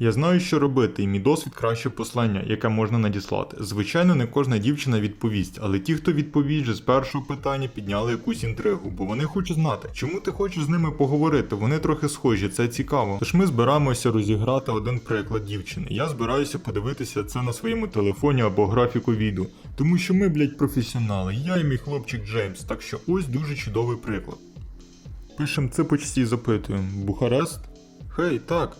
Я знаю, що робити, і мій досвід краще послання, яке можна надіслати. Звичайно, не кожна дівчина відповість, але ті, хто відповість вже з першого питання, підняли якусь інтригу, бо вони хочуть знати, чому ти хочеш з ними поговорити. Вони трохи схожі, це цікаво. Тож ми збираємося розіграти один приклад дівчини. Я збираюся подивитися це на своєму телефоні або графіку відео, тому що ми, блядь, професіонали. Я і мій хлопчик Джеймс, так що ось дуже чудовий приклад. Пишем ципочці і запитуємо: Бухарест? Хей, так.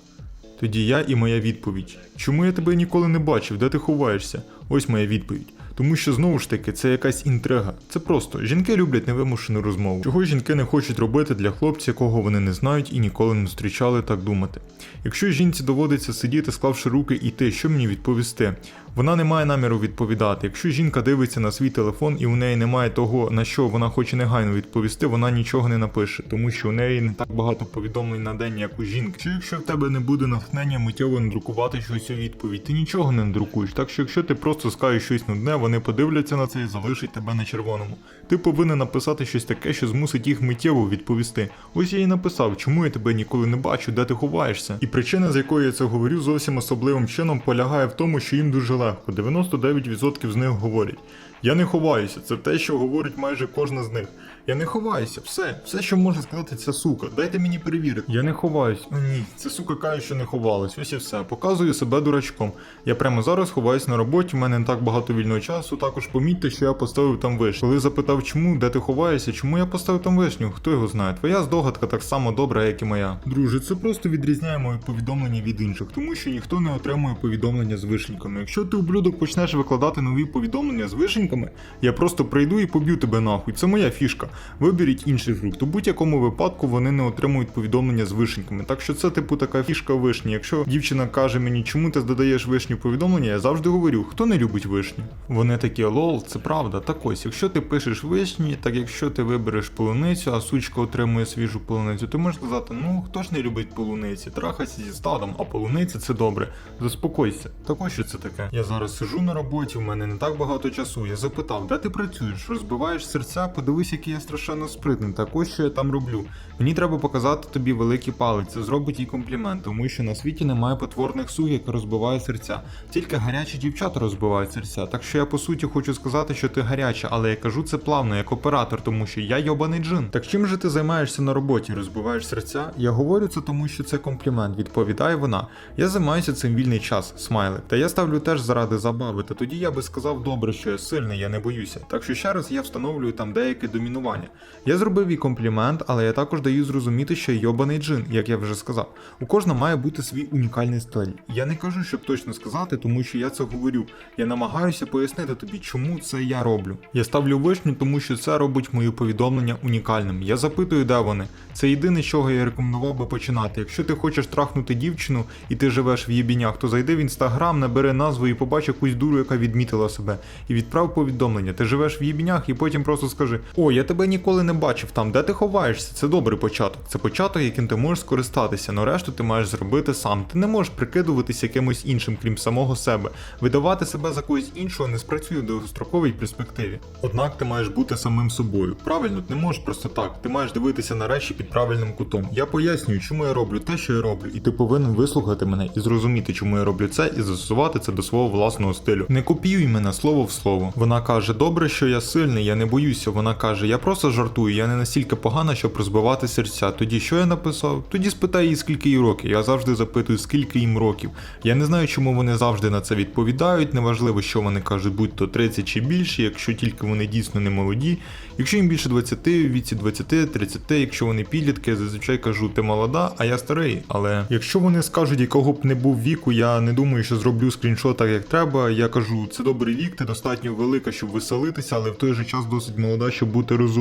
Тоді я і моя відповідь. Чому я тебе ніколи не бачив, де ти ховаєшся? Ось моя відповідь. Тому що знову ж таки це якась інтрига. Це просто жінки люблять невимушену розмову. Чого жінки не хочуть робити для хлопця, якого вони не знають і ніколи не зустрічали так думати. Якщо жінці доводиться сидіти, склавши руки і йти, що мені відповісти? Вона не має наміру відповідати. Якщо жінка дивиться на свій телефон і у неї немає того, на що вона хоче негайно відповісти, вона нічого не напише, тому що у неї не так багато повідомлень на день, як у жінки. Чи якщо в тебе не буде натхнення миттєво надрукувати щось у відповідь, ти нічого не надрукуєш. Так що якщо ти просто скажеш щось нудне, вони подивляться на це і залишать тебе на червоному. Ти повинен написати щось таке, що змусить їх миттєво відповісти. Ось я і написав, чому я тебе ніколи не бачу, де ти ховаєшся. І причина, з якої я це говорю, зовсім особливим чином полягає в тому, що їм дуже легко. 99% з них говорять. Я не ховаюся, це те, що говорить майже кожна з них. Я не ховаюся, все, все, що може сказати ця сука. Дайте мені перевірити. Я не ховаюсь. Ні, ця сука каже, що не ховалась. Ось і все. Показую себе дурачком. Я прямо зараз ховаюсь на роботі, в мене не так багато вільного часу. Також помітьте, що я поставив там вишню. Коли запитав, чому, де ти ховаєшся, чому я поставив там вишню, хто його знає. Твоя здогадка так само добра, як і моя. Друже, це просто відрізняє моє повідомлення від інших, тому що ніхто не отримує повідомлення з вишеньками. Якщо ти ублюдок почнеш викладати нові повідомлення з вишеньками, я просто прийду і поб'ю тебе нахуй. Це моя фішка. Виберіть інший фрукт. У будь-якому випадку вони не отримують повідомлення з вишеньками. Так що це типу така фішка вишні. Якщо дівчина каже мені, чому ти додаєш вишню повідомлення, я завжди говорю, хто не любить вишні. Вони такі лол, це правда. Так ось, якщо ти пишеш вишні, так якщо ти вибереш полуницю, а сучка отримує свіжу полуницю, ти можеш сказати, ну хто ж не любить полуниці, трахайся зі стадом, а полуниця це добре. Заспокойся. Так ось що це таке. Я зараз сижу на роботі, у мене не так багато часу. Я запитав, де ти працюєш? Розбиваєш серця, подивись, який я страшенно спритний. Так ось що я там роблю. Мені треба показати тобі великий палець. Це зробить їй комплімент, тому що на світі немає потворних суг, які розбивають серця. Тільки гарячі дівчата розбивають серця. Так що я по суті хочу сказати, що ти гаряча, але я кажу це плавно, як оператор, тому що я йобаний джин. Так чим же ти займаєшся на роботі? Розбиваєш серця? Я говорю це тому, що це комплімент. Відповідає вона. Я займаюся цим вільний час, смайли. Та я ставлю теж заради забави. Та тоді я би сказав добре, що я сильний, я не боюся. Так що ще раз я встановлюю там деяке домінування. Я зробив їй комплімент, але я також даю зрозуміти, що йобаний джин, як я вже сказав. У кожного має бути свій унікальний стиль. Я не кажу, щоб точно сказати, тому що я це говорю. Я намагаюся пояснити тобі, чому це я роблю. Я ставлю вишню, тому що це робить мої повідомлення унікальним. Я запитую, де вони. Це єдине, з чого я рекомендував би починати. Якщо ти хочеш трахнути дівчину і ти живеш в їбінях, то зайди в інстаграм, набери назву і побач якусь дуру, яка відмітила себе, і відправ повідомлення. Ти живеш в їбінях і потім просто скажи: О, я тебе ніколи не бачив там, де ти ховаєшся. Це добрий початок. Це початок, яким ти можеш скористатися, но решту ти маєш зробити сам. Ти не можеш прикидуватися якимось іншим, крім самого себе. Видавати себе за когось іншого не спрацює в довгостроковій перспективі. Однак ти маєш бути самим собою. Правильно, ти не можеш просто так. Ти маєш дивитися на речі під правильним кутом. Я пояснюю, чому я роблю те, що я роблю, і ти повинен вислухати мене і зрозуміти, чому я роблю це, і застосувати це до свого власного стилю. Не копіюй мене слово в слово. Вона каже: Добре, що я сильний, я не боюся. Вона каже: Я просто жартую, я не настільки погана, щоб розбивати серця. Тоді що я написав? Тоді спитай її, скільки їй років. Я завжди запитую, скільки їм років. Я не знаю, чому вони завжди на це відповідають. Неважливо, що вони кажуть, будь то 30 чи більше, якщо тільки вони дійсно не молоді. Якщо їм більше 20, в віці 20, 30, якщо вони підлітки, я зазвичай кажу, ти молода, а я старий. Але якщо вони скажуть, якого б не був віку, я не думаю, що зроблю скріншот так, як треба. Я кажу, це добрий вік, ти достатньо велика, щоб веселитися, але в той же час досить молода, щоб бути розумною.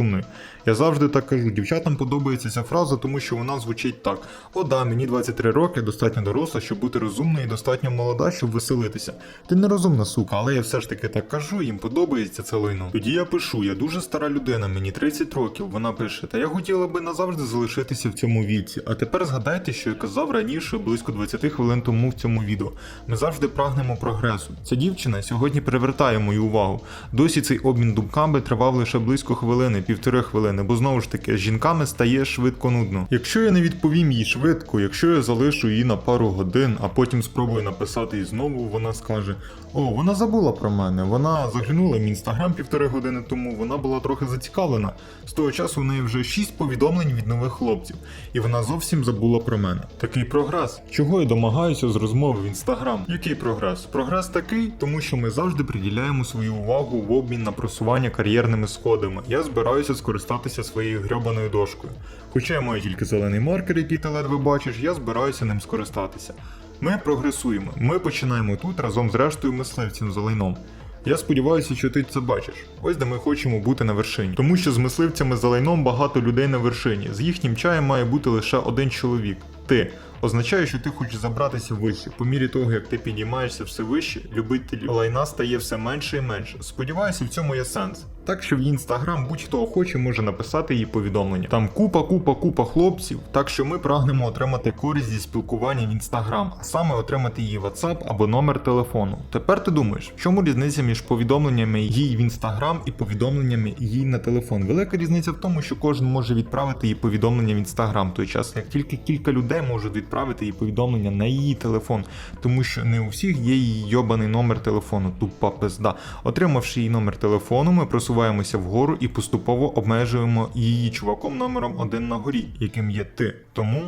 Я завжди так кажу. Дівчатам подобається ця фраза, тому що вона звучить так: О, да, мені 23 роки, достатньо доросла, щоб бути розумною і достатньо молода, щоб веселитися. Ти не розумна сука, але я все ж таки так кажу, їм подобається це лайно. Тоді я пишу, я дуже стара людина, мені 30 років. Вона пише, та я хотіла би назавжди залишитися в цьому віці. А тепер згадайте, що я казав раніше, близько 20 хвилин тому в цьому відео. Ми завжди прагнемо прогресу. Ця дівчина сьогодні привертає мою увагу. Досі цей обмін думками тривав лише близько хвилини. Півтори хвилини, бо знову ж таки з жінками стає швидко нудно. Якщо я не відповім їй швидко, якщо я залишу її на пару годин, а потім спробую написати їй знову, вона скаже: О, вона забула про мене. Вона заглянула в інстаграм півтори години тому. Вона була трохи зацікавлена. З того часу у неї вже шість повідомлень від нових хлопців, і вона зовсім забула про мене. Такий прогрес. Чого я домагаюся з розмови в інстаграм? Який прогрес? Прогрес такий, тому що ми завжди приділяємо свою увагу в обмін на просування кар'єрними сходами. Я збираюся скористатися своєю грьобаною дошкою. Хоча я маю тільки зелений маркер, який ти ледве бачиш, я збираюся ним скористатися. Ми прогресуємо. Ми починаємо тут разом з рештою мисливців за лайном. Я сподіваюся, що ти це бачиш. Ось де ми хочемо бути на вершині. Тому що з мисливцями за лайном багато людей на вершині. З їхнім чаєм має бути лише один чоловік. Ти. Означає, що ти хочеш забратися вище. По мірі того, як ти підіймаєшся все вище, любителів лайна стає все менше і менше. Сподіваюся, в цьому є сенс. Так що в інстаграм будь-хто охоче може написати їй повідомлення. Там купа, купа, купа хлопців. Так що ми прагнемо отримати користь зі спілкування в інстаграм, а саме отримати її WhatsApp або номер телефону. Тепер ти думаєш, в чому різниця між повідомленнями їй в інстаграм і повідомленнями їй на телефон? Велика різниця в тому, що кожен може відправити їй повідомлення в інстаграм, той час як тільки кілька людей можуть відправити їй повідомлення на її телефон, тому що не у всіх є її йобаний номер телефону, тупа пизда. Отримавши її номер телефону, ми просуваємося вгору і поступово обмежуємо її чуваком номером один на горі, яким є ти. Тому